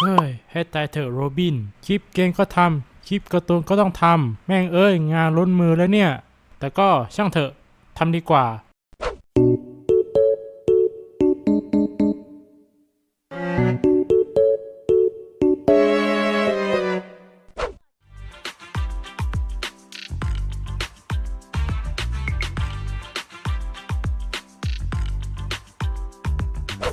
เฮ้ย ให้ตายเถอะโรบิน คลิปเกมก็ทำคลิปการ์ตูนก็ต้องทำแม่งเอ้ย งานล้นมือแล้วเนี่ย แต่ก็ช่างเถอะทำดีกว่า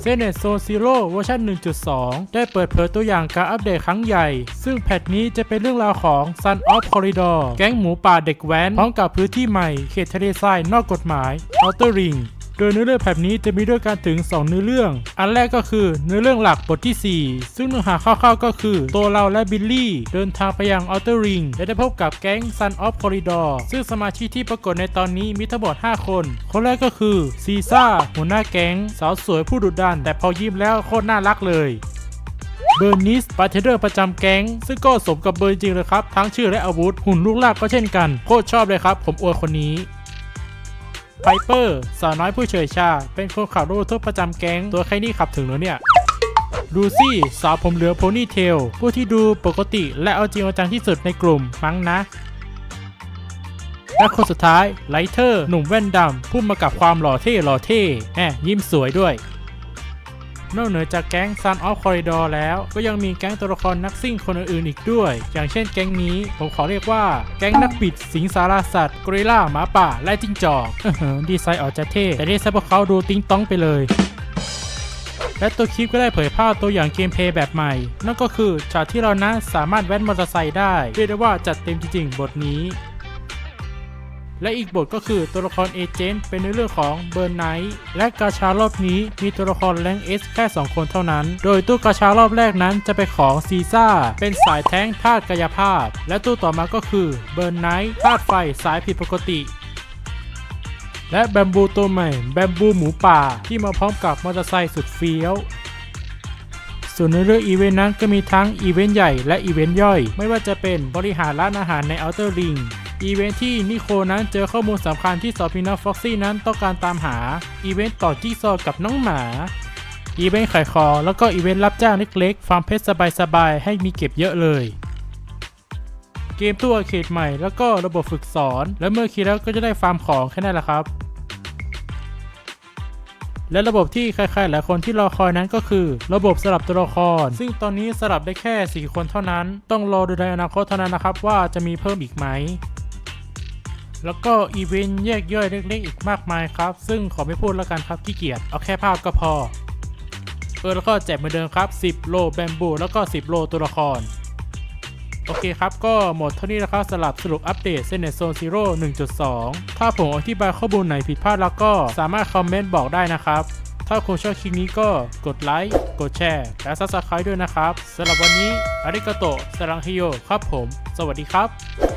เซเนตโซซีโร่เวอร์ชัน1.2 ได้เปิดเผยตัวอย่างการอัปเดตครั้งใหญ่ ซึ่งแพทนี้จะเป็นเรื่องราวของ Sun of Corridor แก๊งหมูป่าเด็กแว้น พร้อมกับพื้นที่ใหม่ เขตทะเลทรายนอกกฎหมาย Outer Ring โดยเนื้อเรื่องแผบนี้จะมีด้วยกันถึง 2 เนื้อเรื่อง อันแรกก็คือเนื้อเรื่องหลักบทที่ 4 ซึ่งเนื้อหาคร่าวๆก็คือ ตัวเราและบิลลี่ เดินทางไปยัง Outer Ring และได้พบกับแก๊ง Sun of Corridor ซึ่งสมาชิกที่ปรากฏในตอนนี้มีทั้งหมด5 คน คนแรกก็คือซีซ่าหัวหน้าแก๊งสาวสวยผู้ดุดัน แต่พอยิ้มแล้วโคตรน่ารักเลยเบอร์นิสบาร์เทเดอร์ประจำแก๊ง ซึ่งก็สมกับเบอร์จริงเลยครับ ทั้งชื่อและอาวุธ หุ่นลูกลากก็เช่นกัน โคตรชอบเลยครับ ผมอวยคนนี้ ไพเปอร์สาวน้อยผู้เฉยชา เป็นคนขับรถทุกประจำแก๊ง ตัวใครนี่ขับถึงแล้วเนี่ยลูซี่สาวผมเหลือโพนี่เทลผู้ที่ดูปกติและเอาจริงเอาจังที่สุดในกลุ่มมั้งนะ และคนสุดท้ายไลเทอร์ หนุ่มแว่นดำผู้มากับความหล่อเท่หล่อเท่แหมยิ้มสวยด้วย นอกเหนือจากแก๊ง Sun of Corridor แล้วก็ยังมีแก๊งตัวละครนักซิ่งคนอื่นๆอีกด้วย อย่างเช่นแก๊งนี้ผมขอเรียกว่าแก๊งนักบิด สิงสารสัตว์กริล่าหมาป่า และจิ้งจอกอื้ออดีไซน์ออกจะเท่ แต่ที่ซะพวกเขาดูติ้งต้องไปเลยและตัวคลิปก็ได้เผยภาพตัวอย่างเกมเพย์แบบใหม่ นั่นก็คือฉากที่เรานั้นสามารถแว้นมอเตอร์ไซค์ได้ เรียกได้ว่าจัดเต็มจริงๆ บทนี้ และอีกบทก็คือตัวละครเอเจนต์เป็นในเรื่องของเบิร์นไนท์และกาชารอบนี้มีตัวละครแรงเอสแค่ 2 คนเท่านั้น โดยตู้กาชารอบแรกนั้นจะเป็นของซีซ่าเป็นสายแท้งธาตุกายภาพ และตู้ต่อมาก็คือเบิร์นไนท์ธาตุไฟสายผิดปกติและแบมบูตัวใหม่แบมบูหมูป่าที่มาพร้อมกับมอเตอร์ไซค์สุดเฟี้ยว ส่วนในเรื่องอีเวนต์นั้นก็มีทั้งอีเวนต์ใหญ่และอีเวนต์ย่อย ไม่ว่าจะเป็นบริหารร้านอาหารใน Outer Ring อี อีเวนต์ที่นิโคนั้นเจอข้อมูลสำคัญที่ซอพินาฟ็อกซี่นั้นต้องการตามหา อีเวนต์ต่อจิ๊กซอกับน้องหมา อีเวนต์ขายของแล้วก็อีเวนต์รับจ้างเล็กๆฟาร์มเพชรสบายๆ ให้มีเก็บเยอะเลย เกมตัวเคดใหม่ แล้วก็ระบบฝึกสอน และเมื่อคิดแล้วก็จะได้ฟาร์มของแค่นั้นแหละครับ และระบบที่ใครๆหลายคนที่รอคอยนั้นก็คือ ระบบสลับตัวละคร ซึ่งตอนนี้สลับได้แค่ 4 คนเท่านั้น ต้องรอดูในอนาคตเท่านั้นนะครับว่าจะมีเพิ่มอีกไหม แล้วก็อีเวนต์แยกย่อยเล็กๆอีกมากมายครับ ซึ่งขอไม่พูดแล้วกันครับขี้เกียจเอาแค่ภาพก็พอ เออแล้วก็แจกเหมือนเดิมครับ 10 โลแบมบูแล้วก็ 10 โลตัวละคร โอเคครับ ก็หมดเท่านี้นะครับสำหรับสรุปอัปเดตเซนเนโซซีโร่1.2 ถ้าผมอธิบายข้อมูลไหนผิดพลาดแล้วก็สามารถคอมเมนต์บอกได้นะครับ ถ้าคุณชอบคลิปนี้ก็กดไลค์กดแชร์และ Subscribe ด้วยนะครับสำหรับวันนี้อาริกาโตะสรังฮิโยครับผม สวัสดีครับ